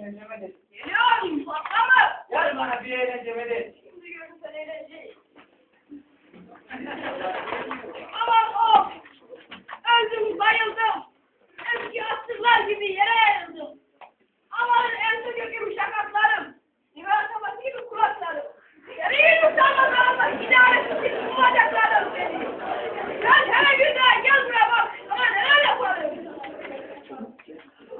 eğlence Medet. Geliyorum patlama. Gel bana bir eğlence Medet. Şimdi görürsen eğlenceyi. Aman of. Öldüm bayıldım. Eski asırlar gibi yere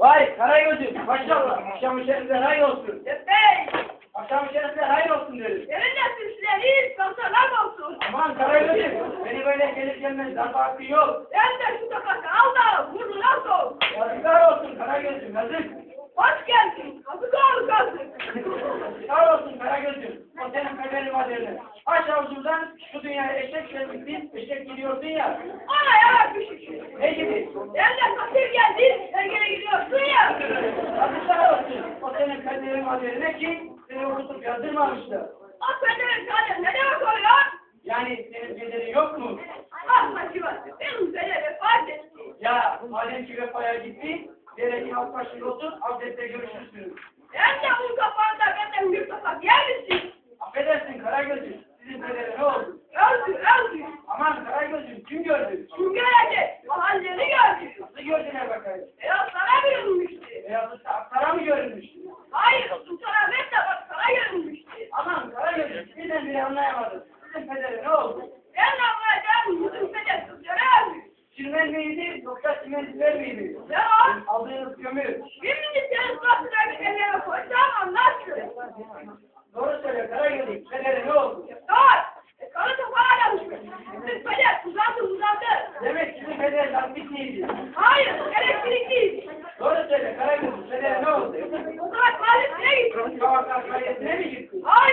Vay Karagöz'üm maşallah. Akşam şerifler hayır olsun. Bey. Akşam şerifler hayır olsun derim. Seninle süsleriz. Kasalar olsun. Aman Karagöz'üm beni böyle gelip gelmez darbe hakkı yok. Ben de şu sokakta al da burnuna sok. Yazıklar olsun Karagöz'üm yazık. Hoş geldin. Kapı doğru kalsın. Yazıklar olsun Karagöz'üm. O senin kaderin kaderini. Aç avucumdan şu dünyaya eşek gelmişsin. Eşek gidiyorsun ya. Ona yarak düşük. Ne gibi? Sen de fakir geldin. Sen gene gidiyorsun ya. Yazıklar olsun. O senin kaderin kaderine ki seni okutup yazdırmamışlar. O senin kader ne demek oluyor? Yani senin kaderin yok mu? Ah Hacivat. Benim sene vefat etti. Ya madem ki vefaya gitti, derekin alt başında otur, abdestte görüşürsünüz. Ben de un kapağında benden bir kapak yer misin? Affedersin Karagöz'üm, sizin kadere ne oldu? Öldü öldü. Aman Karagöz'üm, kim gördü? Kim görecek? Mahalleni gördü. Nasıl gördüler bakayım? Beyaz sana görünmüştü. Beyazıt'ta aktara mı görünmüştü? Hayır Sultan Ahmet de bak sana görünmüştü. Aman Karagöz'üm, birden bile anlayamadım. Sizin kadere ne oldu? Ben anlayacağım yüzüm sene görev. Çirmen miydi, yoksa çimensizler miydi? Ne o? Aldığınız kömür. Şimdi senin suratına bir eleme koysam anlarsın. Doğru söyle Karagöz'üm, kadere ne oldu? Dur! E, Karı aramış. Bizim peder uzandı uzandı. Demek sizin kader lastik miydi? Hayır, elektrikliydi. Doğru söyle Karagöz'üm, kadere ne oldu? Kayesine mi gitti? Hayır.